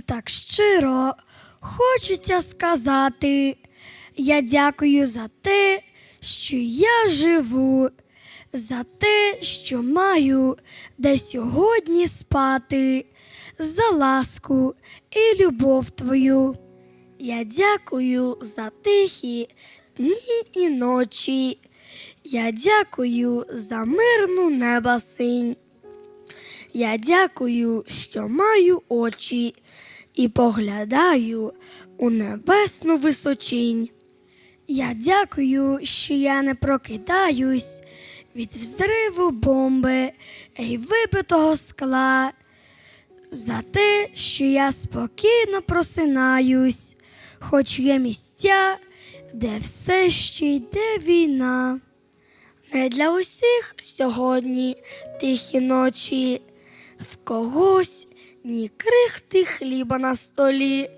Так щиро хочеться сказати. Я дякую за те, що я живу, за те, що маю де сьогодні спати, за ласку і любов твою. Я дякую за тихі дні і ночі. Я дякую за мирну неба синь. Я дякую, що маю очі і поглядаю у небесну височинь. Я дякую, що я не прокидаюсь від взриву бомби й вибитого скла, за те, що я спокійно просинаюсь, хоч є місця, де все ще йде війна. Не для усіх сьогодні тихі ночі, в когось ні крихти хліба на столі,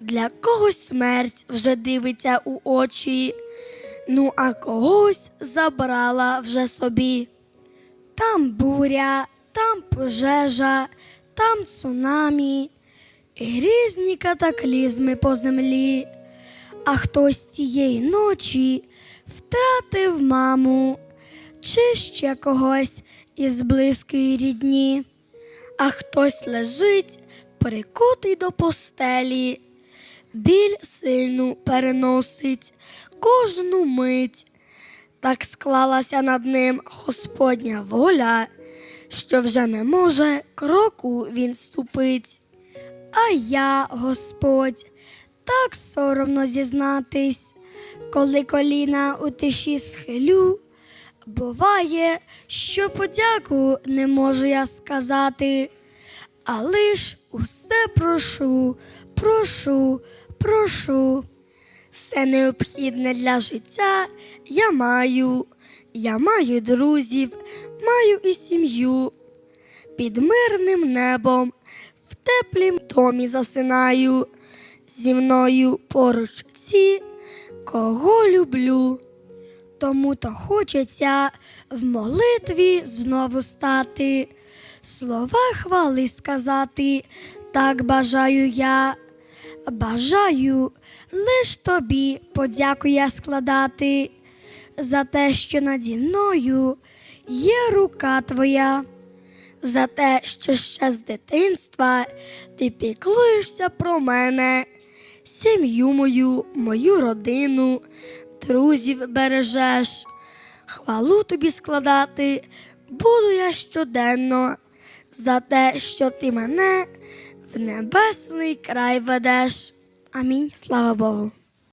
для когось смерть вже дивиться у очі, ну а когось забрала вже собі. Там буря, там пожежа, там цунамі, і різні катаклізми по землі. А хтось цієї ночі втратив маму чи ще когось із близької рідні, а хтось лежить прикутий до постелі, біль сильну переносить кожну мить. Так склалася над ним Господня воля, що вже не може кроку він ступить. А я, Господь, так соромно зізнатись, коли коліна у тиші схилю. Буває, що подяку не можу я сказати, а лиш усе прошу, прошу, прошу. Все необхідне для життя я маю. Я маю друзів, маю і сім'ю. Під мирним небом в теплім домі засинаю. Зі мною поруч ці, кого люблю. Тому то хочеться в молитві знову стати, слова хвали сказати, так бажаю я. Бажаю лиш тобі подяку я складати за те, що наді мною є рука твоя, за те, що ще з дитинства ти піклуєшся про мене, сім'ю мою, мою родину, друзів бережеш. Хвалу тобі складати буду я щоденно за те, що ти мене в небесний край ведеш. Амінь. Слава Богу.